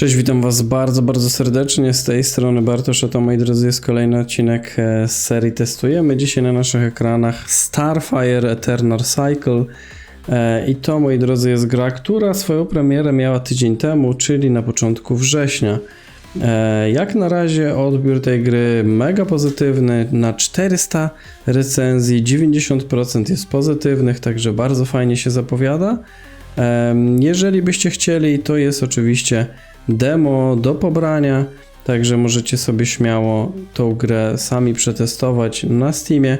Cześć, witam Was bardzo, bardzo serdecznie. Z tej strony Bartosz, to moi drodzy jest kolejny odcinek e, z serii Testujemy. Dzisiaj na naszych ekranach Starfire Eternal Cycle. E, I to, moi drodzy, jest gra, która swoją premierę miała tydzień temu, czyli na początku września. E, Jak na razie odbiór tej gry mega pozytywny, na 400 recenzji 90% jest pozytywnych, także bardzo fajnie się zapowiada. Jeżeli byście chcieli, to jest oczywiście demo do pobrania, także możecie sobie śmiało tą grę sami przetestować na Steamie.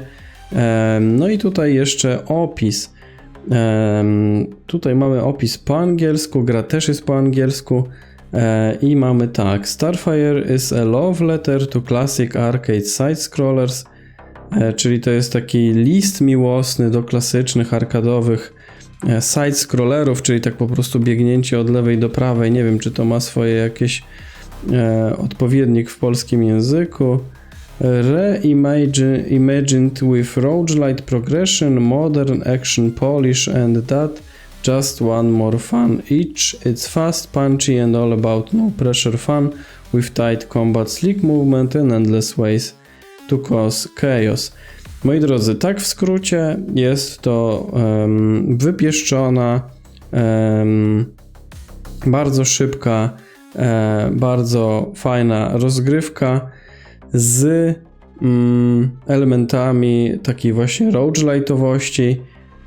No i tutaj jeszcze opis. Tutaj mamy opis po angielsku, gra też jest po angielsku. E, I mamy tak: Starfire is a love letter to classic arcade side-scrollers. E, Czyli to jest taki list miłosny do klasycznych arkadowych e, side-scrollerów, czyli tak po prostu biegnięcie od lewej do prawej. Nie wiem, czy to ma swoje jakieś e, odpowiednik w polskim języku. Reimagined with roguelite progression, modern action polish and that just one more fun each. It's fast, punchy and all about no pressure fun with tight combat, slick movement and endless ways to cause chaos. Moi drodzy, tak w skrócie jest to em, wypieszczona, em, bardzo szybka, e, bardzo fajna rozgrywka z mm, elementami takiej właśnie roguelite'owości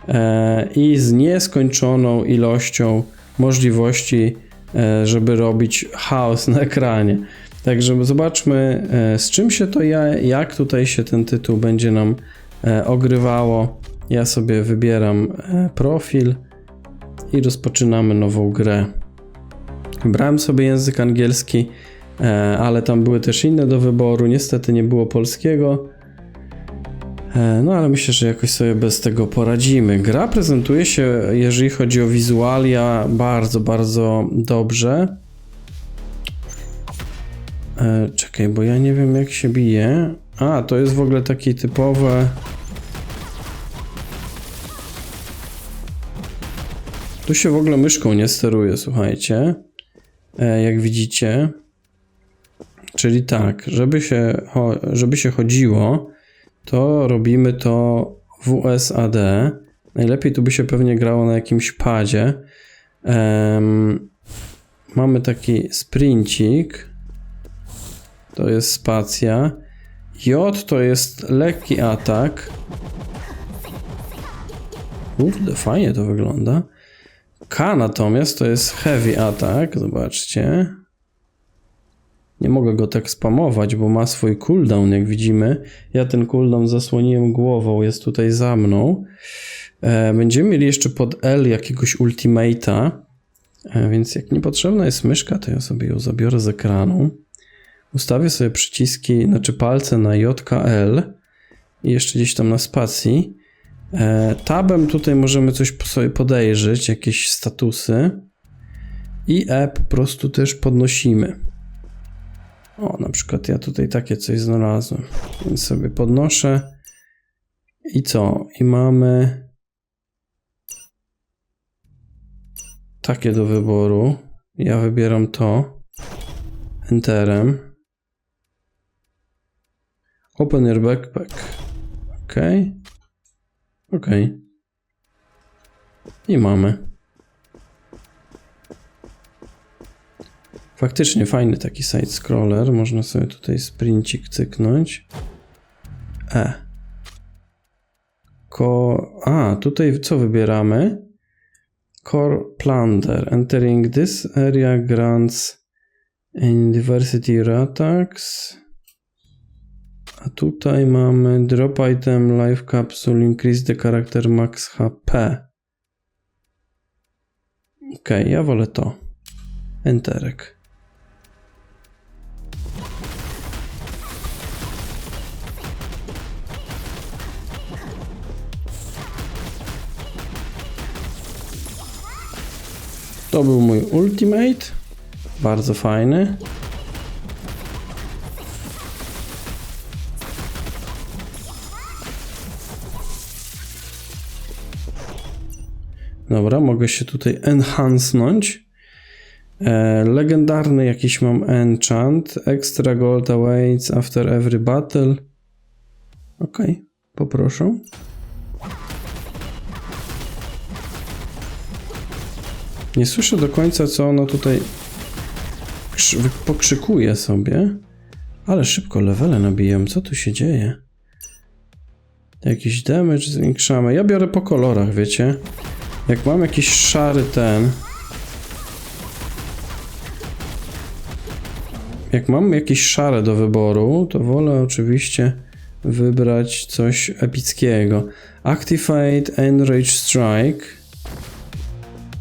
e, i z nieskończoną ilością możliwości, e, żeby robić chaos na ekranie. Także zobaczmy, e, z czym się to ja, jak tutaj się ten tytuł będzie nam e, ogrywało. Ja sobie wybieram e, profil i rozpoczynamy nową grę. Brałem sobie język angielski, ale tam były też inne do wyboru. Niestety nie było polskiego. No ale myślę, że jakoś sobie bez tego poradzimy. Gra prezentuje się, jeżeli chodzi o wizualia, bardzo, bardzo dobrze. E, czekaj, bo ja nie wiem jak się bije. A, to jest w ogóle takie typowe. Tu się w ogóle myszką nie steruje, słuchajcie. E, jak widzicie. Czyli tak, żeby się, żeby się chodziło, to robimy to WSAD. Najlepiej tu by się pewnie grało na jakimś padzie. Em, mamy taki sprincik. To jest spacja. J to jest lekki atak. Kurde, fajnie to wygląda. K natomiast to jest heavy atak. Zobaczcie. Nie mogę go tak spamować, bo ma swój cooldown, jak widzimy. Ja ten cooldown zasłoniłem głową, jest tutaj za mną. E, będziemy mieli jeszcze pod L jakiegoś ultimate'a, e, więc jak niepotrzebna jest myszka, to ja sobie ją zabiorę z ekranu. Ustawię sobie przyciski, znaczy palce na JKL i jeszcze gdzieś tam na spacji. E, tabem tutaj możemy coś sobie podejrzeć, jakieś statusy. I E po prostu też podnosimy. O, na przykład ja tutaj takie coś znalazłem. Więc sobie podnoszę. I co? I mamy takie do wyboru. Ja wybieram to. Enterem. Open your backpack. Ok. Ok. I mamy. Faktycznie fajny taki side scroller. Można sobie tutaj sprincik cyknąć. E. Ko. A, tutaj co wybieramy? Core Plunder. Entering this area grants in diversity attacks. A tutaj mamy drop item, life capsule, increase the character max HP. Ok, ja wolę to. Enterek. To był mój ultimate. Bardzo fajny. Dobra, mogę się tutaj enhancenąć. E, legendarny jakiś mam enchant. Extra gold awaits after every battle. Okej, poproszę. Nie słyszę do końca, co ono tutaj pokrzykuje sobie. Ale szybko levele nabijam. Co tu się dzieje? Jakiś damage zwiększamy. Ja biorę po kolorach, wiecie? Jak mam jakiś szary ten... Jak mam jakieś szare do wyboru, to wolę oczywiście wybrać coś epickiego. Activate Enrage Strike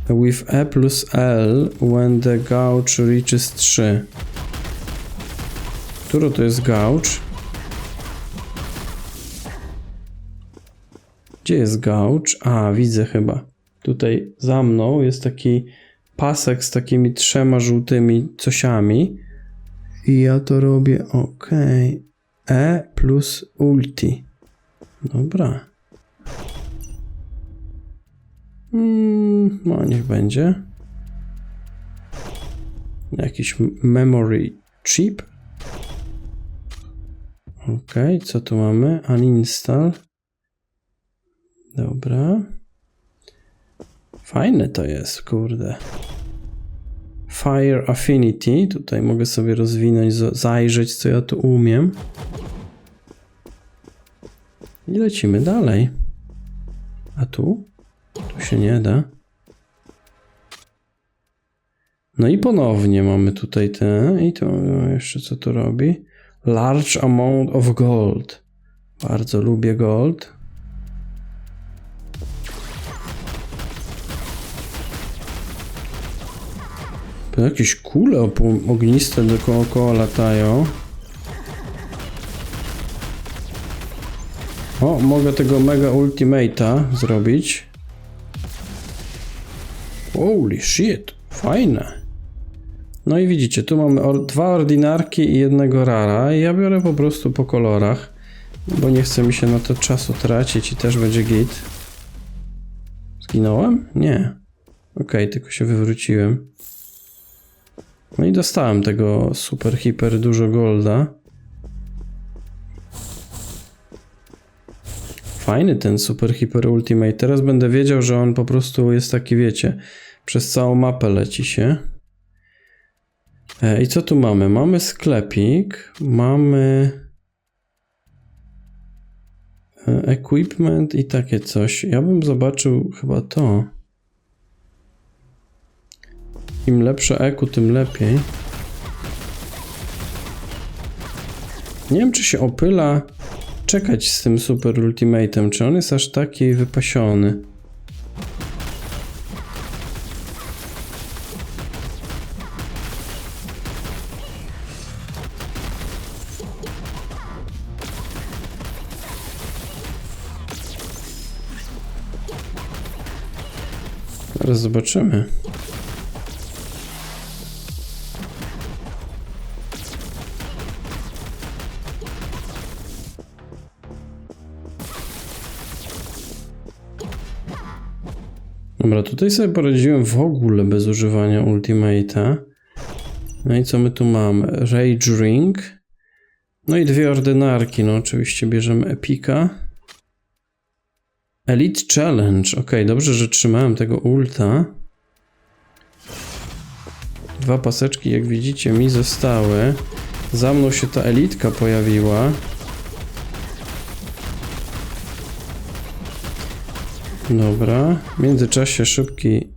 with E plus L when the gouge reaches 3. Któro to jest gouge? Gdzie jest gouge? A, widzę chyba. Tutaj za mną jest taki pasek z takimi trzema żółtymi cosiami. I ja to robię ok. E plus ulti. Dobra. Mm, no, niech będzie. Jakiś memory chip. Ok, co tu mamy? Uninstall. Dobra. Fajne to jest, kurde. Fire Affinity. Tutaj mogę sobie rozwinąć, zajrzeć, co ja tu umiem. I lecimy dalej. A tu? Tu się nie da. No i ponownie mamy tutaj te. I to jeszcze co to robi? Large amount of gold. Bardzo lubię gold. To jakieś kule ogniste dookoła latają. O, mogę tego mega ultimate'a zrobić. Holy shit, fajne. No i widzicie, tu mamy or dwa ordynarki i jednego rara. I ja biorę po prostu po kolorach, bo nie chce mi się na to czasu tracić i też będzie git. Zginąłem? Nie. Okej, tylko się wywróciłem. No i dostałem tego super hiper dużo golda. Fajny ten super hiper ultimate. Teraz będę wiedział, że on po prostu jest taki, wiecie, przez całą mapę leci się. E, I co tu mamy? Mamy sklepik, mamy e, equipment i takie coś. Ja bym zobaczył chyba to. Im lepsze eku, tym lepiej. Nie wiem, czy się opyla czekać z tym super ultimatem, czy on jest aż taki wypasiony. Zobaczymy. Dobra, tutaj sobie poradziłem w ogóle bez używania ultimate'a. No i co my tu mamy? Rage Ring. No i dwie ordynarki. No oczywiście bierzemy Epika. Elite Challenge. Ok, dobrze, że trzymałem tego ulta. Dwa paseczki, jak widzicie, mi zostały. Za mną się ta elitka pojawiła. Dobra, w międzyczasie szybki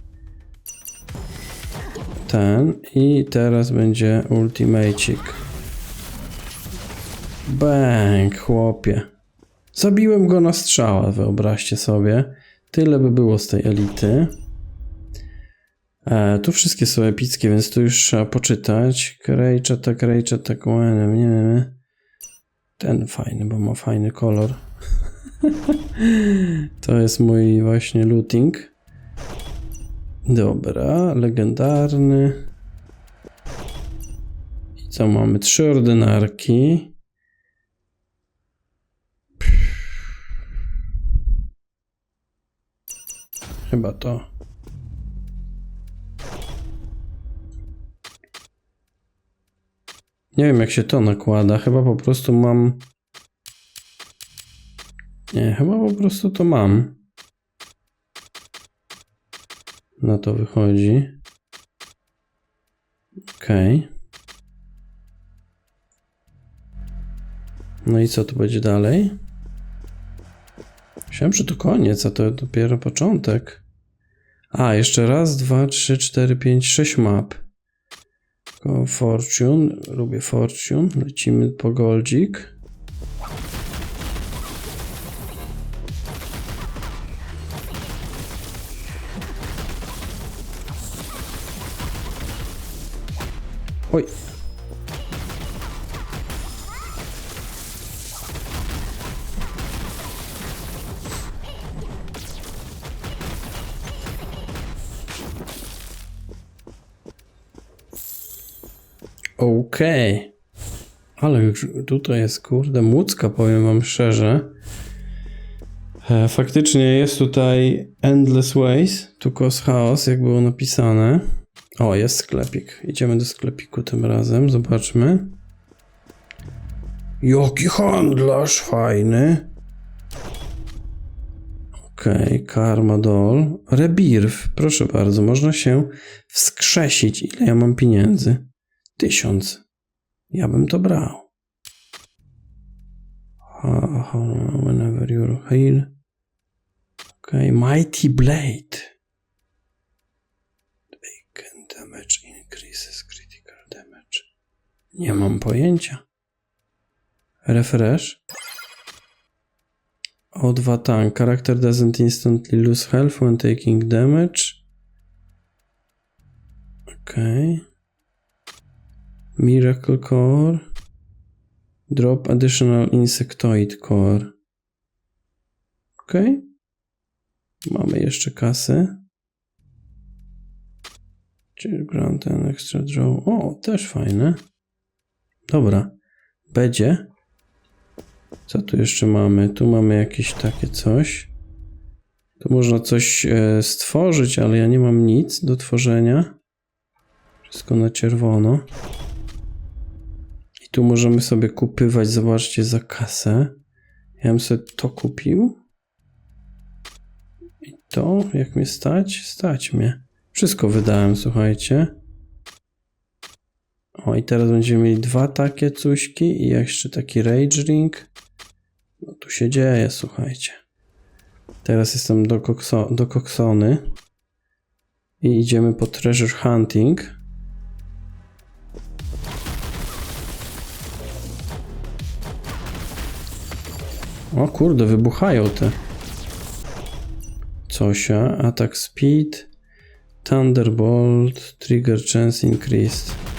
ten i teraz będzie ultimacik. Bang, chłopie. Zabiłem go na strzała, wyobraźcie sobie. Tyle by było z tej elity. E, tu wszystkie są epickie, więc tu już trzeba poczytać. Krejcza, tak, krejcza, tak, łanem, nie wiem. Ten fajny, bo ma fajny kolor. To jest mój właśnie looting. Dobra, legendarny. I co mamy? Trzy ordynarki. Chyba to. Nie wiem jak się to nakłada, chyba po prostu mam... Nie, chyba po prostu to mam. Na to wychodzi. Okej. No i co tu będzie dalej? Myślałem, że to koniec, a to dopiero początek. A, jeszcze raz, dwa, trzy, cztery, pięć, sześć map. Fortune, lubię Fortune. Lecimy po goldzik. Oj. Okej. Ale już tutaj jest, kurde, młódzka, powiem wam szczerze. E, Faktycznie jest tutaj Endless Ways to cause chaos, jak było napisane. O, jest sklepik. Idziemy do sklepiku tym razem, zobaczmy. Jaki handlarz fajny. Okej, Karma Doll. Rebirth, proszę bardzo, można się wskrzesić. Ile ja mam pieniędzy? Tysiąc. Ja bym to brał. Whenever you heal. Okay, Mighty Blade. Vacant damage increases critical damage. Nie mam pojęcia. Refresh. O2 tank. Character doesn't instantly lose health when taking damage. Okay. Miracle Core. Drop additional insectoid core. Ok. Mamy jeszcze kasę. Czyli grant an extra draw. O, też fajne. Dobra. Będzie. Co tu jeszcze mamy? Tu mamy jakieś takie coś. Tu można coś e, stworzyć, ale ja nie mam nic do tworzenia. Wszystko na czerwono. I tu możemy sobie kupywać, zobaczcie, za kasę. Ja bym sobie to kupił. I to, jak mnie stać? Stać mnie. Wszystko wydałem, słuchajcie. O, i teraz będziemy mieli dwa takie cuśki i jeszcze taki Rage Ring. No tu się dzieje, słuchajcie. Teraz jestem dokokso dokoksony. I idziemy po Treasure Hunting. O kurde, wybuchają te. Cosia, attack speed, thunderbolt, trigger chance increased.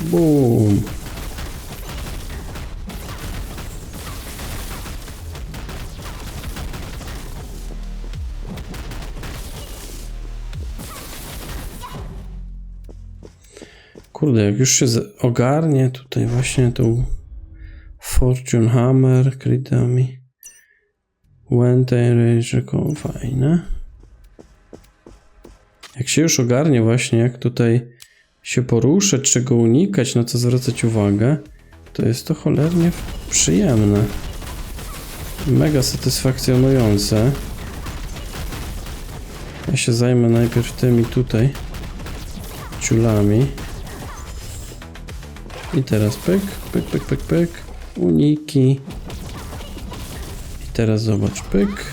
Boom. Kurde, jak już się ogarnie tutaj właśnie tą Fortune Hammer, Critami, Wente Rage, fajne. Jak się już ogarnie właśnie, jak tutaj się poruszać, czego unikać, na co zwracać uwagę, to jest to cholernie przyjemne. Mega satysfakcjonujące. Ja się zajmę najpierw tymi tutaj ciulami. I teraz pyk, pyk, pyk, pyk, pyk. Uniki. I teraz zobacz, pyk.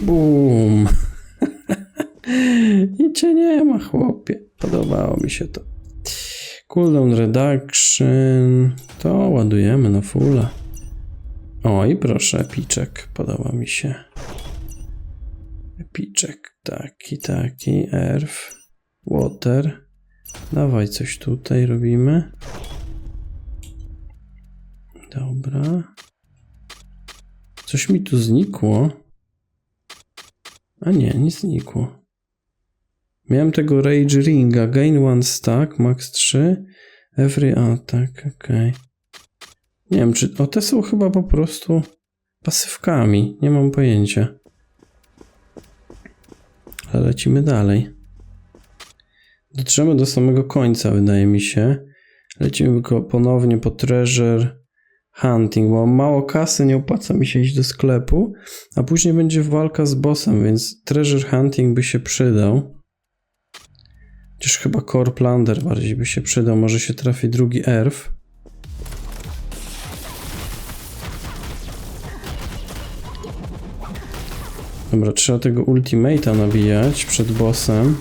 Bum. Cię nie ma, chłopie. Podobało mi się to. Cooldown reduction. To ładujemy na fulla. O i proszę, epiczek. Podoba mi się. Epiczek. Taki, taki. Earth. Water. Dawaj coś tutaj robimy. Dobra. Coś mi tu znikło. A nie, nie znikło. Miałem tego Rage Ringa. Gain one stack, max 3. Every attack, ok. Nie wiem, czy... O, te są chyba po prostu pasywkami. Nie mam pojęcia. Ale lecimy dalej. Dotrzemy do samego końca, wydaje mi się. Lecimy ponownie po treasure hunting, bo mam mało kasy, nie opłaca mi się iść do sklepu, a później będzie walka z bossem, więc treasure hunting by się przydał. Chociaż chyba core plunder bardziej by się przydał, może się trafi drugi erf. Dobra, trzeba tego ultimate'a nabijać przed bossem.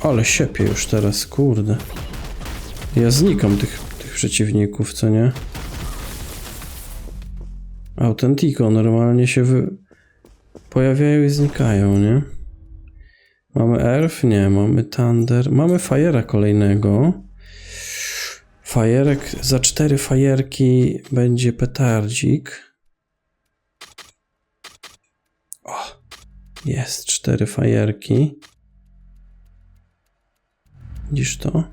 Ale siepie już teraz, kurde. Ja znikam tych, tych przeciwników, co nie? Authentico normalnie się wy... pojawiają i znikają, nie? Mamy Elf? Nie, mamy Thunder. Mamy Fajera kolejnego. Fajerek, za cztery fajerki będzie petardzik. O, jest cztery fajerki. Widzisz to?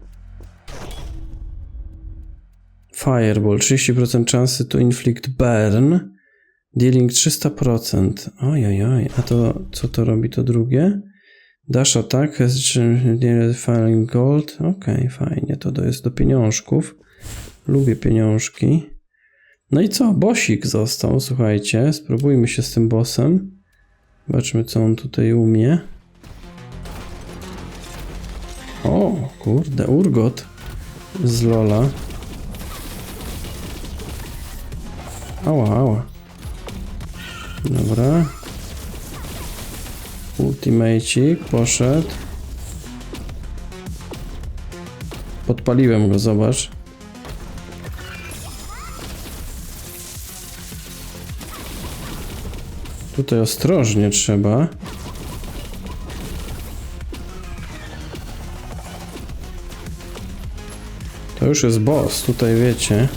Fireball, 30% szansy to inflict burn. Dealing 300%. Ojojoj, a to co to robi to drugie? Dash attack has firing gold. Okej, fajnie, to, jest do pieniążków. Lubię pieniążki. No i co? Bosik został, słuchajcie. Spróbujmy się z tym bossem. Zobaczmy, co on tutaj umie. O, kurde, Urgot z Lola. Ała, ała. Dobra. Ultimacik poszedł. Podpaliłem go, zobacz. Tutaj ostrożnie trzeba. To już jest boss, tutaj wiecie.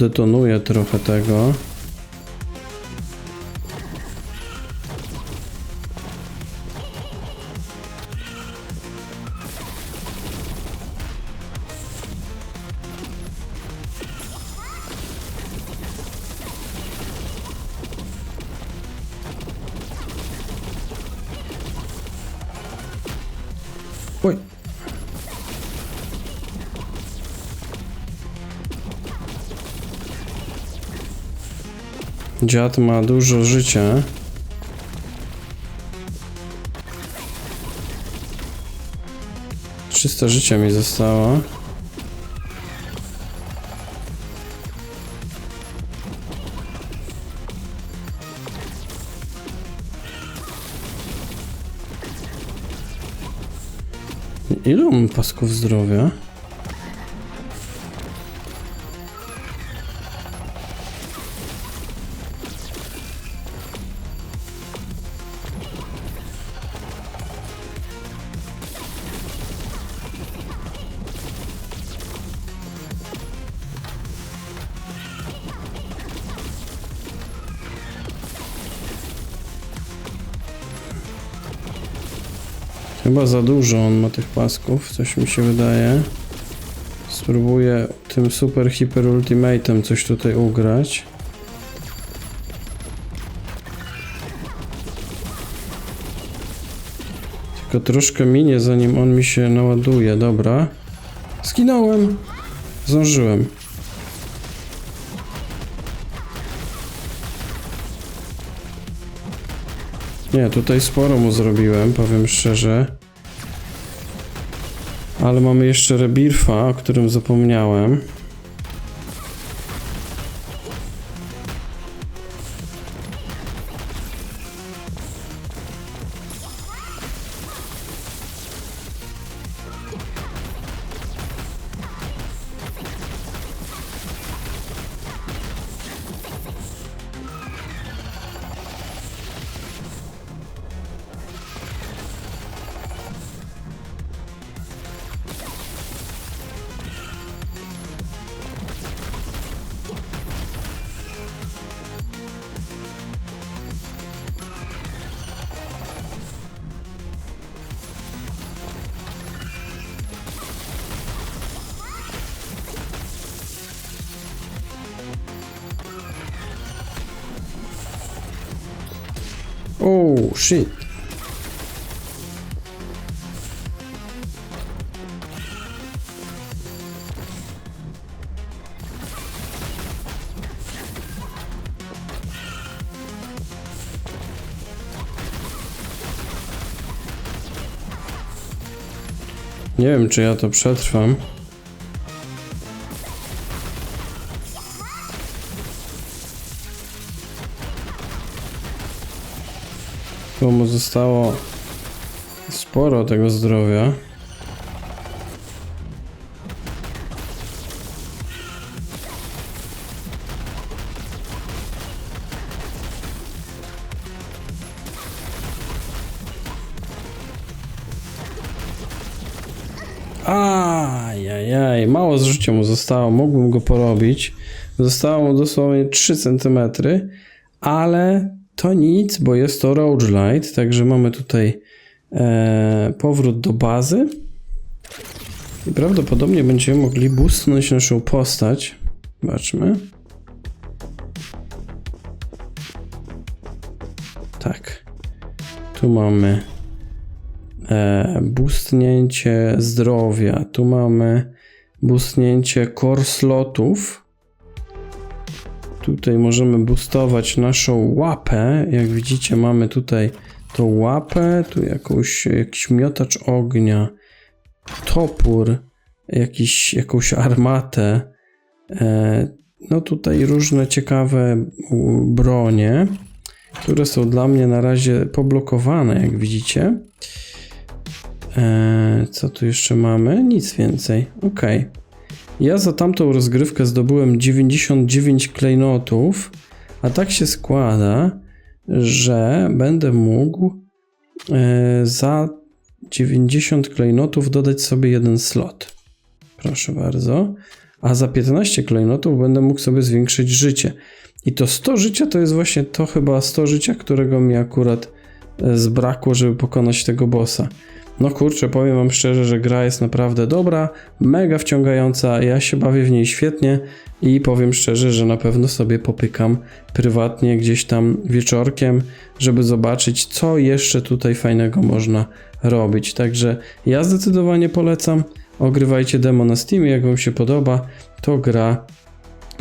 Podetonuję trochę tego. Dziad ma dużo życia. Trzysta życia mi zostało. Ilu mam pasków zdrowia? Chyba za dużo on ma tych pasków, coś mi się wydaje. Spróbuję tym super hiper ultimatem coś tutaj ugrać. Tylko troszkę minie zanim on mi się naładuje, dobra. Skinąłem! Zdążyłem. Nie, tutaj sporo mu zrobiłem, powiem szczerze. Ale mamy jeszcze Rebirfa, o którym zapomniałem. Shit. Nie wiem, czy ja to przetrwam. Tu mu zostało sporo tego zdrowia. Ajajaj, mało z życia mu zostało, mógłbym go porobić. Zostało mu dosłownie 3 cm, ale to nic, bo jest to Roguelite, także mamy tutaj e, powrót do bazy. I prawdopodobnie będziemy mogli boostnąć naszą postać. Zobaczmy. Tak. Tu mamy e, boostnięcie zdrowia. Tu mamy boostnięcie core slotów. Tutaj możemy boostować naszą łapę. Jak widzicie, mamy tutaj tą łapę, tu jakąś, jakiś miotacz ognia, topór, jakiś, jakąś armatę. E, no tutaj różne ciekawe bronie, które są dla mnie na razie poblokowane, jak widzicie. E, co tu jeszcze mamy? Nic więcej. Ok. Ja za tamtą rozgrywkę zdobyłem 99 klejnotów, a tak się składa, że będę mógł e, za 90 klejnotów dodać sobie jeden slot. Proszę bardzo. A za 15 klejnotów będę mógł sobie zwiększyć życie. I to 100 życia to jest właśnie to chyba 100 życia, którego mi akurat e, zbrakło, żeby pokonać tego bossa. No kurczę, powiem wam szczerze, że gra jest naprawdę dobra, mega wciągająca, ja się bawię w niej świetnie i powiem szczerze, że na pewno sobie popykam prywatnie gdzieś tam wieczorkiem, żeby zobaczyć, co jeszcze tutaj fajnego można robić. Także ja zdecydowanie polecam. Ogrywajcie demo na Steamie, jak wam się podoba, to gra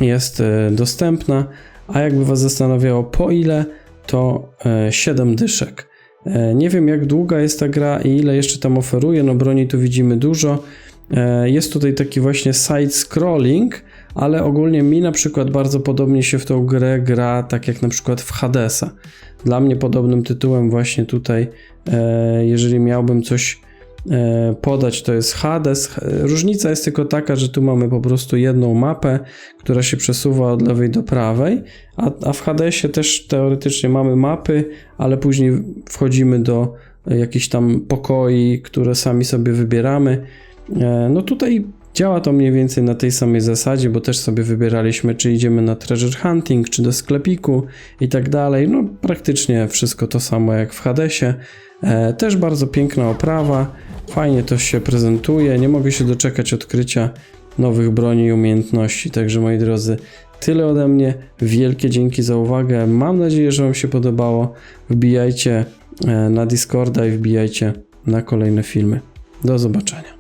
jest e, dostępna, a jakby was zastanawiało po ile, to e, 7 dyszek. E, Nie wiem jak długa jest ta gra i ile jeszcze tam oferuje, no broni tu widzimy dużo. E, Jest tutaj taki właśnie side scrolling, ale ogólnie mi na przykład bardzo podobnie się w tą grę gra, tak jak na przykład w Hadesa. Dla mnie podobnym tytułem właśnie tutaj, e, jeżeli miałbym coś podać, to jest Hades. Różnica jest tylko taka, że tu mamy po prostu jedną mapę, która się przesuwa od lewej do prawej, a, a w Hadesie też teoretycznie mamy mapy, ale później wchodzimy do jakichś tam pokoi, które sami sobie wybieramy. E, No tutaj działa to mniej więcej na tej samej zasadzie, bo też sobie wybieraliśmy, czy idziemy na treasure hunting, czy do sklepiku i tak dalej. No praktycznie wszystko to samo jak w Hadesie. E, Też bardzo piękna oprawa, fajnie to się prezentuje. Nie mogę się doczekać odkrycia nowych broni i umiejętności. Także moi drodzy, tyle ode mnie. Wielkie dzięki za uwagę. Mam nadzieję, że Wam się podobało. Wbijajcie e, na Discorda i wbijajcie na kolejne filmy. Do zobaczenia.